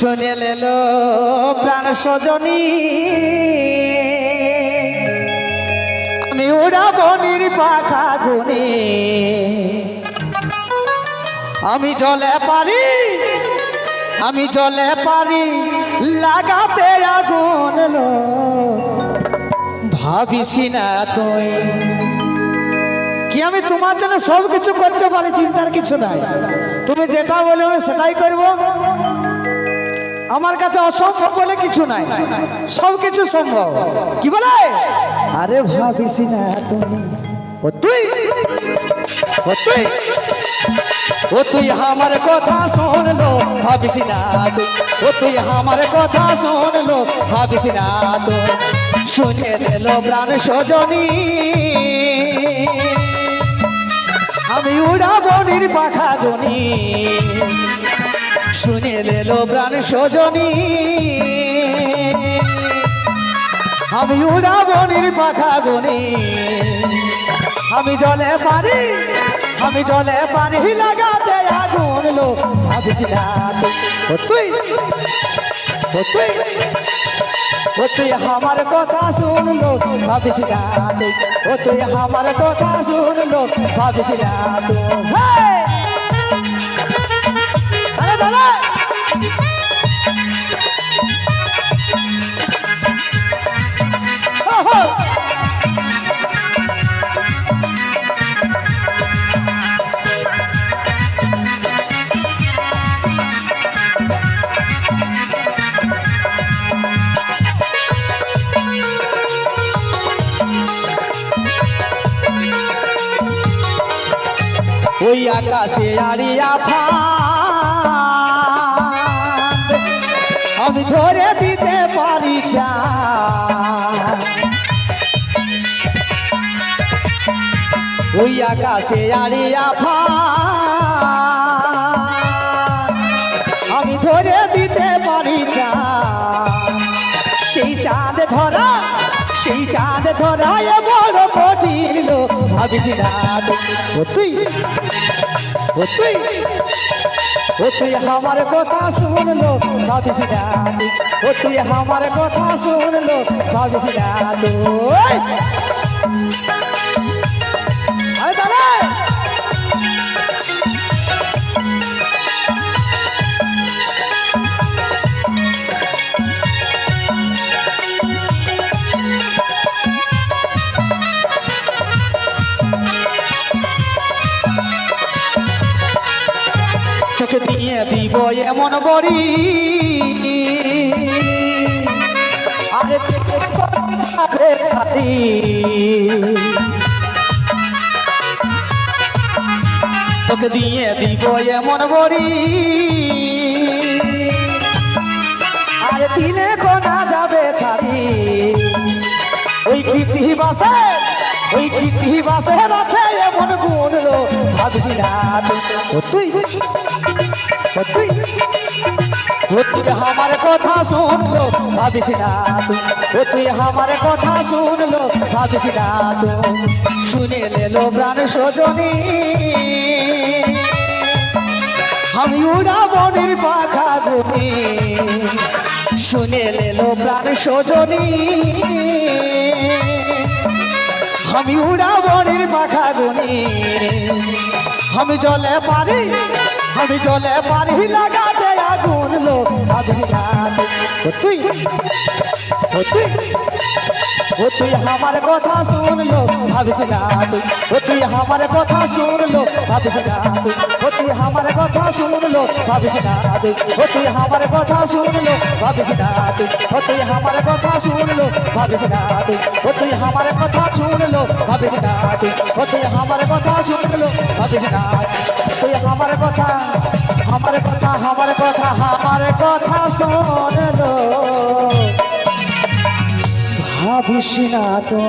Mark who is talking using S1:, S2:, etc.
S1: শুনে লেলো প্রাণ সজনী। আমি উড়াবো নির্পাখা গুনি আমি জলে পারি, আমি জলে পারি, লাগাতে আগুন ভাবিস না তুই। কি আমি তোমার জন্য সব কিছু করতে পারি, চিন্তার কিছু নাই। তুমি যেটা বলে আমি সেটাই করব। আমার কাছে অসম্ভব বলে কিছু নাই। সব কিছু সম্ভব। কি বলে? আরে ভাবিস না তুমি। ও তুই? ও তুই? ও তুই আমার কথা শুনলো ভাবিস না তুই। ও তুই আমার কথা শুনলো ভাবিস না তো শুনে দিল প্রাণ সজনী। আমি উড়াবো পাখা গনি শুনে দিল প্রাণ সজনী। আমি উড়াবো পাখা গনি আমি জলে পারি আমি জলে পানি লাগাতে আগুন লো ভাবছি তুই তুই তুই আমার কথা শুনলো ভাবিস না ও তুই আমার কথা শুনলো ভাবিস না ওই আকাশে আড়িয়া ফাঁদ আমি ধরে দিতে পারি চাঁদ। ওই আকাশে আড়িয়া ফাঁদ আমি ধরে দিতে পারি চাঁদ। সেই চাঁদ ধরা, সেই চাঁদ ধরা লো ভাবিস না তুই। ও তুই ও তুই ও তুই আমার কথা শুনলো ভাবিস না তুই। আমার কথা শুনলো এমন বড়ি। আরে যাবে তোকে দিয়ে দিব এমন বড়ি। আরে দিনে কোনা যাবে ছাড়ি। ওই কীর্তি বাসে ওই বাসে আছে এমন গুণ লো ভাবিস না তুই। তুই, ও তুই। আমার কথা শুনলো ভাবিস না তুই। ও তুই আমার কথা শুনলো ভাবিস না তুই। শুনে লেলো প্রাণ সজনী। আমি উড়াবো পাখা গুনি শুনে লেলো প্রাণ সজনী। আমি উড়া বনের পাখা গুনি আমি জলে পারি, আমি জলে পারি লাগাতে আগুন লোক ভাবিস তুই। তুই ও তুই আমার কথা শুনলো, ভাবিস না তুই। ও তুই আমার কথা শুনলো, ভাবিস না তুই। ও তুই আমার কথা শুনলো, ভাবিস না তুই। ও তুই আমার কথা শুনলো, ভাবিস না তুই। ও তুই আমার কথা শুনলো, ভাবিস না তুই। ও তুই আমার কথা শুনলো, ভাবিস না তুই। ও তুই আমার কথা শুনলো, ভাবিস না তুই। আমার কথা আমার কথা আমার কথা আমার কথা শুনলো। ভাবিস না তো